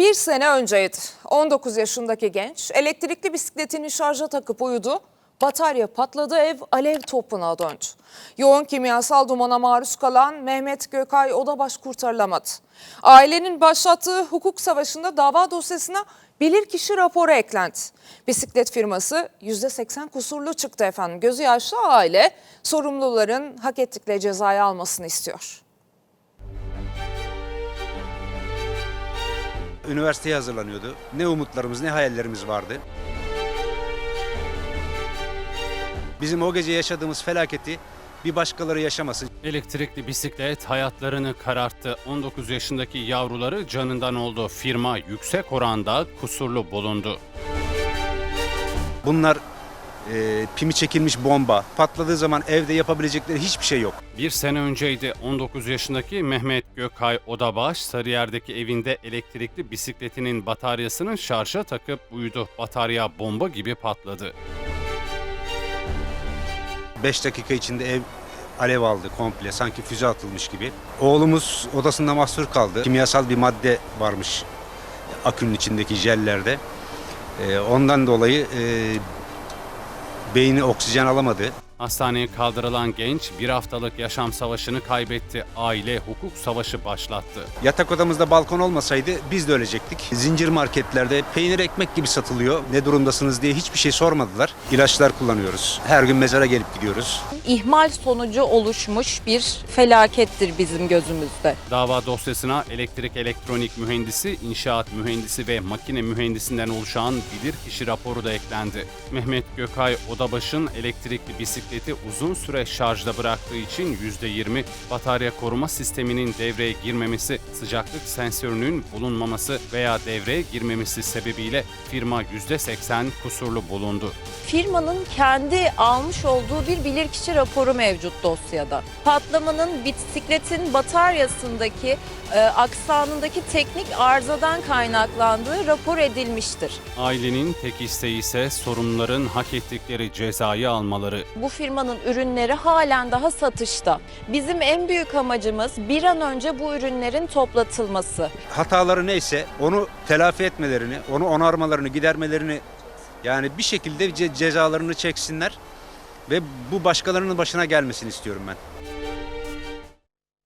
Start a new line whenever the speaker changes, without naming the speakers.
Bir sene önceydi. 19 yaşındaki genç elektrikli bisikletini şarja takıp uyudu. Batarya patladı, ev alev topuna döndü. Yoğun kimyasal dumana maruz kalan Mehmet Gökay Odabaş kurtarılamadı. Ailenin başlattığı hukuk savaşında dava dosyasına bilirkişi raporu eklendi. Bisiklet firması %80 kusurlu çıktı efendim. Gözü yaşlı aile sorumluların hak ettikleri cezayı almasını istiyor.
Üniversiteye hazırlanıyordu. Ne umutlarımız ne hayallerimiz vardı. Bizim o gece yaşadığımız felaketi bir başkaları yaşamasın.
Elektrikli bisiklet hayatlarını kararttı. 19 yaşındaki yavruları canından oldu. Firma yüksek oranda kusurlu bulundu.
Bunlar e, pimi çekilmiş bomba. Patladığı zaman evde yapabilecekleri hiçbir şey yok.
Bir sene önceydi 19 yaşındaki Mehmet Gökay Odabaş Sarıyer'deki evinde elektrikli bisikletinin bataryasını şarja takıp uyudu. Batarya bomba gibi patladı.
5 dakika içinde ev alev aldı komple sanki füze atılmış gibi. Oğlumuz odasında mahsur kaldı. Kimyasal bir madde varmış akünün içindeki jellerde. E, ondan dolayı e, beyni oksijen alamadı.
Hastaneye kaldırılan genç bir haftalık yaşam savaşını kaybetti. Aile hukuk savaşı başlattı.
Yatak odamızda balkon olmasaydı biz de ölecektik. Zincir marketlerde peynir ekmek gibi satılıyor. Ne durumdasınız diye hiçbir şey sormadılar. İlaçlar kullanıyoruz. Her gün mezara gelip gidiyoruz.
ihmal sonucu oluşmuş bir felakettir bizim gözümüzde.
Dava dosyasına elektrik elektronik mühendisi, inşaat mühendisi ve makine mühendisinden oluşan bilirkişi raporu da eklendi. Mehmet Gökay Odabaş'ın elektrikli bisikleti uzun süre şarjda bıraktığı için %20 batarya koruma sisteminin devreye girmemesi, sıcaklık sensörünün bulunmaması veya devreye girmemesi sebebiyle firma %80 kusurlu bulundu.
Firmanın kendi almış olduğu bir bilirkişi raporu mevcut dosyada. Patlamanın bisikletin bataryasındaki e, aksanındaki teknik arızadan kaynaklandığı rapor edilmiştir.
Ailenin tek isteği ise sorumluların hak ettikleri cezayı almaları.
Bu firmanın ürünleri halen daha satışta. Bizim en büyük amacımız bir an önce bu ürünlerin toplatılması.
Hataları neyse onu telafi etmelerini, onu onarmalarını, gidermelerini yani bir şekilde ce- cezalarını çeksinler ve bu başkalarının başına gelmesini istiyorum ben.